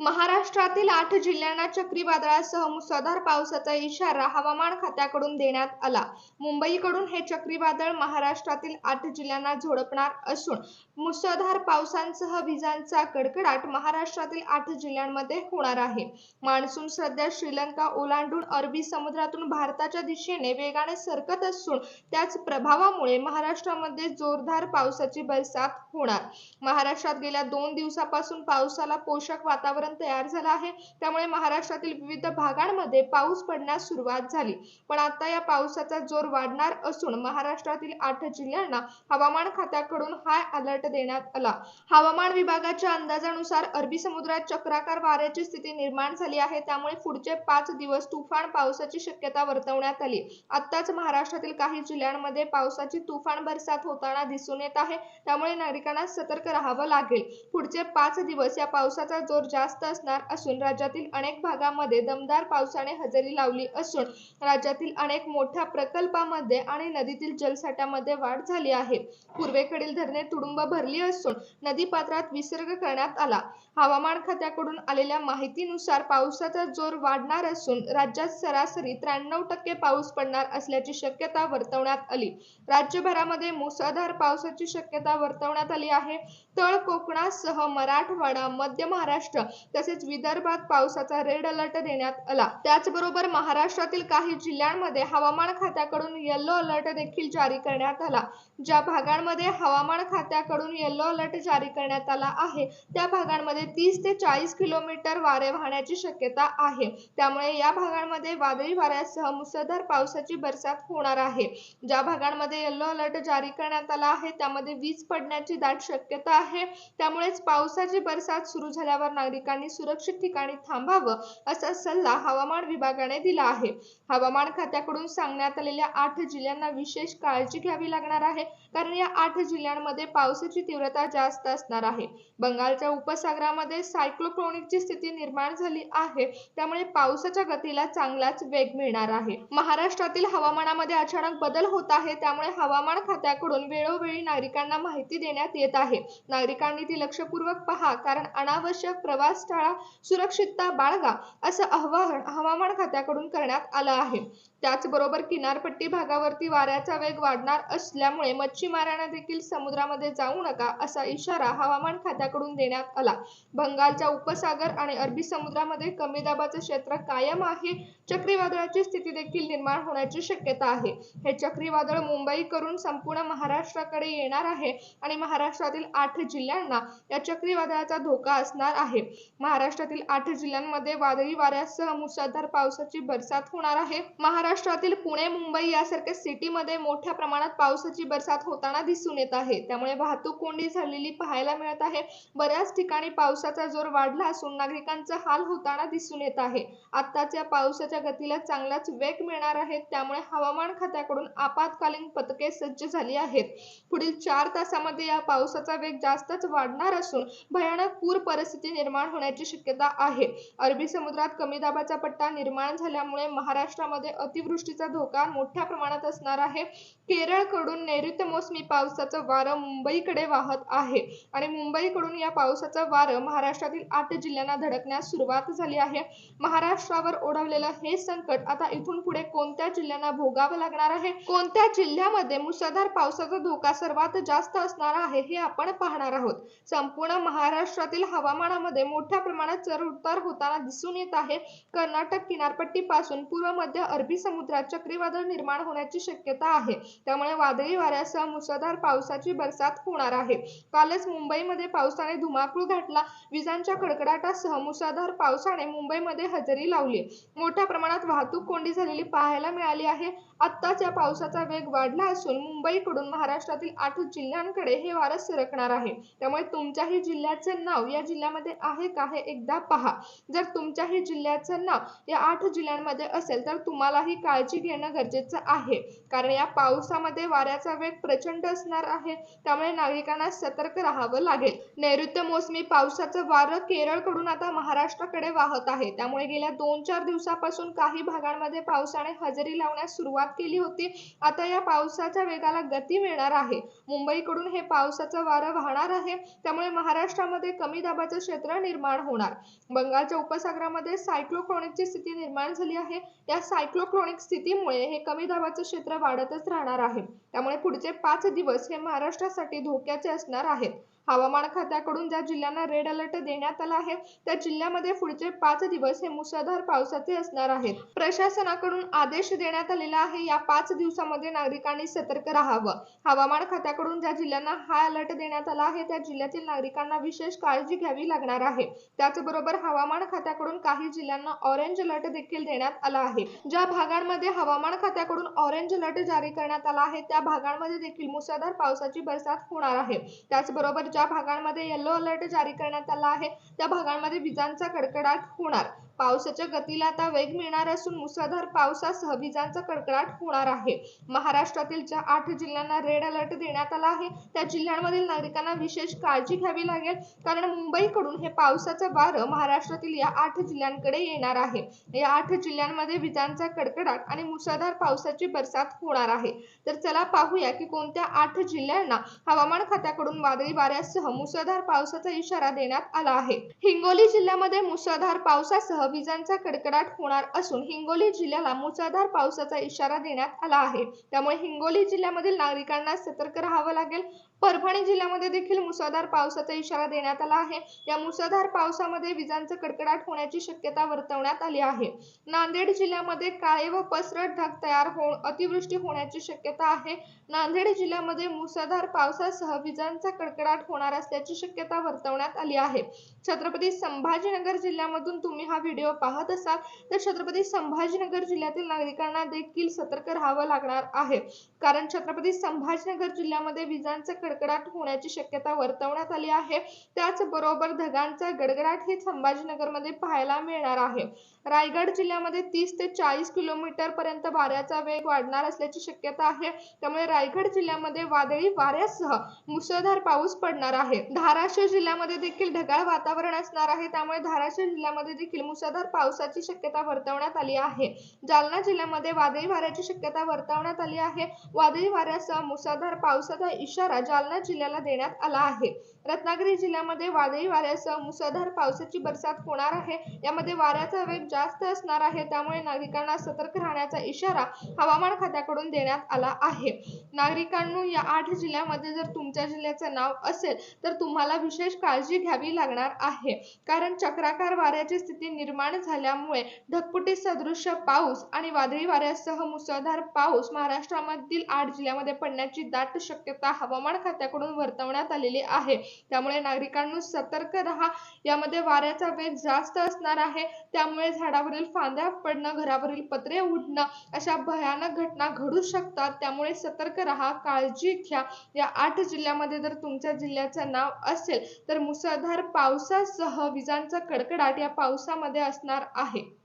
महाराष्ट्रातील आठ जिल्ह्यांना चक्रीवादळासह मुसळधार पावसाचा इशारा हवामान खात्याकडून देण्यात आला. मुंबईकडून हे चक्रीवादळ महाराष्ट्रातील आठ जिल्ह्यांना झोडपणार असून मुसळधार पावसांसह विजांचा कडकडाट महाराष्ट्रातील आठ जिल्ह्यांमध्ये होणार आहे. मान्सून सध्या श्रीलंका ओलांडून अरबी समुद्रातून भारताच्या दिशेने वेगाने सरकत असून त्याच प्रभावामुळे महाराष्ट्रामध्ये जोरदार पावसाची बरसात होणार. महाराष्ट्रात गेल्या दोन दिवसापासून पावसाला पोषक वातावरण तयार झालं आहे. त्यामुळे महाराष्ट्रातील विविध भागांमध्ये पाऊस पडण्यास सुरुवात झाली. पण आता या पावसाचा जोर वाढणार असून महाराष्ट्रातील आठ जिल्ह्यांना हवामान खात्याकडून हाय अलर्ट देण्यात आला. हवामान विभागाच्या अंदाजानुसार अरबी समुद्रात चक्राकार वाऱ्याची स्थिती निर्माण झाली आहे. त्यामुळे पुढचे पाच दिवस तुफान पावसाची शक्यता वर्तवण्यात आली. आत्ताच महाराष्ट्रातील काही जिल्ह्यांमध्ये पावसाची तुफान बरसात होताना दिसून येत आहे. त्यामुळे नागरिकांना सतर्क राहावं लागेल. पुढचे पाच दिवस या पावसाचा जोर जास्त असणार असून राज्यातील अनेक भागामध्ये दमदार पावसाने हजेरी लावली असून राज्यातील अनेक मोठ्या प्रकल्पामध्ये आणि नदीतील जलसाठ्यामध्ये वाढ झाली आहे. पूर्वेकडील धरणे तुडुंब भरली असून नदीपात्रात विसर्ग करण्यात आला. हवामान खात्याकडून आलेल्या माहितीनुसार पावसाचा जोर वाढणार असून राज्यात सरासरी त्र्याण्णव टक्के पाऊस पडणार असल्याची शक्यता वर्तवण्यात आली. राज्यभरामध्ये मुसळधार पावसाची शक्यता वर्तवण्यात आली आहे. तळ कोकणासह मराठवाडा, मध्य महाराष्ट्र तसेच विदर्भात पावसाचा रेड अलर्ट देण्यात आला. त्याचबरोबर महाराष्ट्रातील काही जिल्ह्यांमध्ये हवामान खात्याकडून येलो अलर्ट देखील जारी करण्यात आला. ज्या भागांमध्ये हवामान खात्याकडून येलो अलर्ट जारी करण्यात आला आहे त्या भागांमध्ये तीस ते चाळीस किलोमीटर वारे वाहण्याची शक्यता आहे. त्यामुळे या भागांमध्ये वादळी वाऱ्यासह मुसळधार पावसाची बरसात होणार आहे. ज्या भागांमध्ये येलो अलर्ट जारी करण्यात आला आहे त्यामध्ये वीज पडण्याची दाट शक्यता आहे. त्यामुळेच पावसाची बरसात सुरू झाल्यावर नागरिकांनी सुरक्षित ठिकाणी थांबावं असा सल्ला हवामान विभागाने दिला आहे. हवामान खात्याकडून सांगण्यात आलेल्या आठ जिल्ह्यांना विशेष काळजी घ्यावी लागणार आहे. कारण या आठ जिल्ह्यांमध्ये पावसाची तीव्रता जास्त असणार आहे. बंगालच्या उपसागरामध्ये सायक्लोट्रॉनिकची स्थिती निर्माण झाली आहे. त्यामुळे पावसाच्या गतीला चांगलाच वेग मिळणार आहे. महाराष्ट्रातील हवामानामध्ये अचानक बदल होत आहे. त्यामुळे हवामान खात्याकडून वेळोवेळी नागरिकांना माहिती देण्यात येत आहे. नागरिकांनी ती लक्षपूर्वक पहा कारण अनावश्यक प्रवास टाळा, सुरक्षितता बाळगा असं आवाहन हवामान खात्याकडून करण्यात आलं आहे. त्याचबरोबर किनारपट्टी भागावरती वाऱ्याचा वेग वाढणार असल्यामुळे मच्छीमारांना देखील समुद्रामध्ये जाऊ नका असा इशारा हवामान खात्याकडून देण्यात आला. बंगालच्या उपसागर आणि अरबी समुद्रामध्ये कमी दाबाचं क्षेत्र कायम आहे. चक्रीवादळाची स्थिती देखील निर्माण होण्याची शक्यता आहे. हे चक्रीवादळ मुंबई करून संपूर्ण महाराष्ट्राकडे येणार आहे आणि महाराष्ट्रातील आठ जिल्ह्यांना या चक्रीवादळाचा धोका असणार आहे. महाराष्ट्रातील आठ जिल्ह्यांमध्ये वादळी वाऱ्यासह मुसळधार पावसाची बरसात होणार आहे. महाराष्ट्रातील पुणे, मुंबई यासारख्या सिटीमध्ये मोठ्या प्रमाणात पावसाची बरसात होताना दिसून येत आहे. त्यामुळे वाहतूक कोंडी झालेली पाहायला मिळत आहे. बऱ्याच ठिकाणी पावसाचा जोर वाढला असून नागरिकांचा हाल होताना दिसून येत आहे. आत्ताच या पावसाच्या गतीला चांगलाच वेग मिळणार आहे. त्यामुळे हवामान खात्याकडून आपत्कालीन पथके सज्ज झाली आहेत. पुढील चार तासामध्ये या पावसाचा वेग जास्तच वाढणार असून भयानक पूर परिस्थिती निर्माण होण्याची शक्यता आहे. अरबी समुद्रात कमी दाबाचा पट्टा निर्माण झाल्यामुळे महाराष्ट्रामध्ये अतिवृष्टीचा धोका मोठ्या प्रमाणात असणार आहे. केरळकडून नैऋत्य मोसमी पावसाचं वारं मुंबईकडे वाहत आहे आणि मुंबईकडून या पावसाचं वारं महाराष्ट्रातील आठ जिल्ह्यांना धडकण्यास सुरुवात झाली आहे. महाराष्ट्रावर ओढवलेलं हे संकट आता इथून पुढे कोणत्या जिल्ह्यांना भोगावं लागणार आहे? कोणत्या जिल्ह्यामध्ये मुसळधार पावसाचा धोका सर्वात जास्त असणार आहे हे आपण पाहणार आहोत. संपूर्ण महाराष्ट्रातील हवामानामध्ये मोठ्या प्रमाणात चढउतार होताना दिसून येत आहे. कर्नाटक किनारपट्टीपासून पूर्व मध्य अरबी समुद्रात चक्रीवादळ निर्माण होण्याची शक्यता आहे. त्यामुळे वादळी वाऱ्यासह मुसळधार पावसाची बरसात होणार आहे. कालच मुंबईमध्ये पावसाने धुमाकूळ घातला. विजांच्या कडकडाटासह मुसळधार पावसाने मुंबईमध्ये हजेरी लावली. मोठ्या प्रमाणात वाहतूक कोंडी झालेली पाहायला मिळाली आहे. आत्ताच या पावसाचा वेग वाढला असून मुंबईकडून महाराष्ट्रातील आठ जिल्ह्यांकडे हे वारं सरकणार आहे. त्यामुळे तुमच्याही जिल्ह्याचे नाव या जिल्ह्यामध्ये आहे का हे एकदा पहा. जर तुमच्याही जिल्ह्याचं नाव या आठ जिल्ह्यांमध्ये असेल तर तुम्हालाही काळजी घेणं गरजेचं आहे. कारण या पावसामध्ये वाऱ्याचा वेग प्रचंड असणार आहे. त्यामुळे नागरिकांना सतर्क राहावं लागेल. नैऋत्य मोसमी पावसाचं वारं केरळकडून आता महाराष्ट्राकडे वाहत आहे. त्यामुळे गेल्या दोन चार दिवसापासून काही भागांमध्ये पावसाने हजेरी लावण्यास सुरुवात केली होती. आता या पावसाच्या वेगाला गती मिळणार आहे. मुंबईकडून हे पावसाचं वारं वाहणार आहे. त्यामुळे महाराष्ट्रामध्ये कमी दाबाचं क्षेत्र निर्माण होणार. बंगालच्या उपसागरामध्ये सायक्लोक्रोनिकची स्थिती निर्माण झाली आहे. या सायक्लोक्रोनिक स्थितीमुळे हे कमी दाबाचं क्षेत्र वाढतच राहणार आहे. त्यामुळे पुढचे पाच दिवस हे महाराष्ट्रासाठी धोक्याचे असणार आहेत. हवामान खात्याकडून ज्या जिल्ह्यांना रेड अलर्ट देण्यात आला आहे त्या जिल्ह्यामध्ये पुढचे पाच दिवस हे मुसळधार पावसाचे असणार आहेत. प्रशासनाकडून आदेश देण्यात आलेला आहे या पाच दिवसामध्ये नागरिकांनी सतर्क राहावं. हवामान खात्याकडून ज्या जिल्ह्यांना हाय अलर्ट देण्यात आला आहे त्या जिल्ह्यातील नागरिकांना विशेष काळजी घ्यावी लागणार आहे. त्याचबरोबर हवामान खात्याकडून काही जिल्ह्यांना ऑरेंज अलर्ट देखील देण्यात आला आहे. ज्या भागांमध्ये हवामान खात्याकडून ऑरेंज अलर्ट जारी करण्यात आला आहे त्या भागांमध्ये देखील मुसळधार पावसाची बरसात होणार आहे. त्याचबरोबर ज्या भागांमध्ये येलो अलर्ट जारी करण्यात आला आहे त्या भागांमध्ये विजांचा कडकडाट होणार. पावसाच्या गतीला आता वेग मिळणार असून मुसळधार पावसासह विजांचा कडकडाट होणार आहे. महाराष्ट्रातील ज्या आठ जिल्ह्यांना रेड अलर्ट देण्यात आला आहे. त्या जिल्ह्यांमधील नागरिकांना विशेष काळजी घ्यावी लागेल कारण मुंबईकडून हे पावसाचं वारं महाराष्ट्रातील या आठ जिल्ह्यांकडे येणार आहे. या आठ जिल्ह्यांमध्ये विजांचा कडकडाट आणि मुसळधार पावसाची बरसात होणार आहे. तर चला पाहूया की कोणत्या आठ जिल्ह्यांना हवामान खात्याकडून वादळी वाऱ्यासह मुसळधार पावसाचा इशारा देण्यात आला आहे. हिंगोली जिल्ह्यामध्ये मुसळधार पावसासह विजांचा कडकडाट होणार असून हिंगोली जिल्ह्याला मुसळधार पावसाचा इशारा देण्यात आला आहे. त्यामुळे हिंगोली जिल्ह्यामधील नागरिकांना सतर्क राहावं लागेल. परभणी जिल्ह्यामध्ये देखील मुसळधार पावसाचा इशारा देण्यात आला आहे. या मुसळधार पावसामध्ये विजांचा कडकडाट होण्याची शक्यता वर्तवण्यात आली आहे. नांदेड जिल्ह्यामध्ये काळे व पसरट ढग तयार होऊन अतिवृष्टी होण्याची शक्यता आहे. नांदेड जिल्ह्यामध्ये मुसळधार पावसासह विजांचा कडकडाट होणार असल्याची शक्यता वर्तवण्यात आली आहे. छत्रपती संभाजीनगर जिल्ह्यामधून तुम्ही हा व्हिडिओ पाहत असाल तर छत्रपती संभाजीनगर जिल्ह्यातील नागरिकांना देखील सतर्क राहावं लागणार आहे. कारण छत्रपती संभाजीनगर जिल्ह्यामध्ये विजांचा कडकडाट होण्याची शक्यता वर्तवण्यात आली आहे. त्याचबरोबर ढगांचा गडगडाट हे संभाजीनगरमध्ये पाहायला मिळणार आहे. रायगड जिल्ह्यामध्ये तीस ते चाळीस किलोमीटर पर्यंत वाऱ्याचा वेग वाढणार असल्याची शक्यता आहे. त्यामुळे रायगड जिल्ह्यामध्ये वादळी वाऱ्यासह मुसळधार पाऊस पडणार आहे. धाराशिव जिल्ह्यामध्ये देखील ढगाळ वातावरण असणार आहे. त्यामुळे धाराशिव जिल्ह्यामध्ये देखील मुसळधार पावसाची शक्यता वर्तवण्यात आली आहे. जालना जिल्ह्यामध्ये वादळी वाऱ्याची शक्यता वर्तवण्यात आली आहे. वादळी वाऱ्यासह मुसळधार पावसाचा इशारा जालना जिल्ह्याला देण्यात आला आहे. रत्नागिरी जिल्ह्यामध्ये वादळी वाऱ्यासह मुसळधार पावसाची बरसात होणार आहे. यामध्ये वाऱ्याचा वेग जास्त असणार आहे. त्यामुळे नागरिकांना सतर्क राहण्याचा इशारा हवामान खात्याकडून देण्यात आला आहे. नागरिकांनो या आठ जिल्ह्यामध्ये जर तुमच्या जिल्ह्याचं नाव असेल तर तुम्हाला विशेष काळजी घ्यावी लागणार आहे. कारण चक्राकार वाऱ्याची स्थिती निर्माण झाल्यामुळे ढकपुटी सदृश्य पाऊस आणि वादळी वाऱ्यासह मुसळधार पाऊस महाराष्ट्रामधील आठ जिल्ह्यामध्ये पडण्याची दाट शक्यता हवामान खात्याकडून वर्तवण्यात आलेली आहे. त्यामुळे नागरिकांनो सतर्क राहा. यामध्ये वाऱ्याचा वेग जास्त असणार आहे. त्यामुळे झाडावरील फांद्या पडणं घरावरील पत्रे उडणं अशा भयानक घटना घडू शकतात. त्यामुळे सतर्क राहा काळजी घ्या. या आठ जिल्ह्यामध्ये जर तुमच्या जिल्ह्याचं नाव असेल तर मुसळधार पावसासह विजांचा कडकडाट या पावसामध्ये असणार आहे.